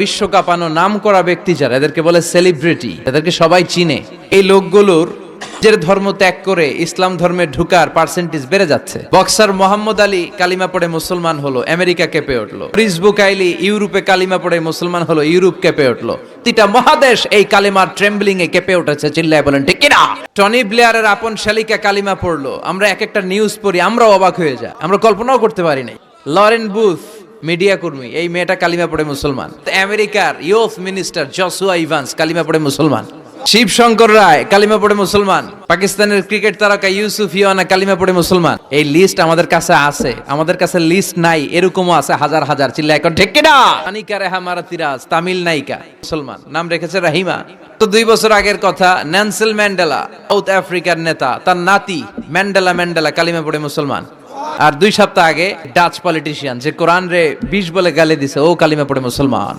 বিশ্ব কাঁপানো নাম করা ব্যক্তি যারা, এদেরকে বলে সেলিব্রিটি এদেরকে সবাই চিনে। এই লোকগুলোর নিজের ধর্ম ত্যাগ করে ইসলাম ধর্মে ঢুকার পার্সেন্টেজ বেড়ে যাচ্ছে। বক্সার মোহাম্মদ আলী কালিমা পড়ে মুসলমান হলো, আমেরিকা কেঁপে উঠল। ক্রিস বুকাইলি ইউরোপে কালিমা পড়ে মুসলমান হলো, ইউরোপ কেঁপে উঠল। তিটা মহাদেশ এই কালিমার ট্রেম্বলিং এ কেঁপে উঠেছে, চিল্লায় বলেন, ঠিক কিনা? টনি ব্লেয়ারের আপন শালিকা কালিমা পড়ল, আমরা এক একটা নিউজ পড়ি, আমরাও অবাক হয়ে যাই, আমরা কল্পনাও করতে পারি নাই। লরেন বুথ মিডিয়া কর্মী, এই মেয়েটা কালিমা পড়ে মুসলমান। আমেরিকার ইউথ মিনিস্টার জসুয়া ইভান্স কালিমা পড়ে মুসলমান। শিব শঙ্কর রায় কালিমা পড়ে মুসলমান। পাকিস্তানের ক্রিকেট তারকা ইউসুফ ইওয়ানা কালিমা পড়ে মুসলমান। এই লিস্ট আমাদের কাছে আছে, আমাদের কাছে লিস্ট নাই, এরকমও আছে হাজার হাজার। চিল্লা এখন ঠিক কিনা আনিকা রেহা মারাতিরাজ, তামিল নায়িকা, মুসলমান। নাম রেখেছে রাহিমা। তো দুই বছর আগের কথা ন্যান্সেল ম্যান্ডেলা, সাউথ আফ্রিকার নেতা, তার নাতি ম্যান্ডেলা ম্যান্ডেলা কালিমা পড়ে মুসলমান। আর দুই সপ্তাহ আগে ডাচ পলিটিশিয়ান যে কোরআন রে বিষ বলে গালি দিছে, ও কালিমা পড়ে মুসলমান।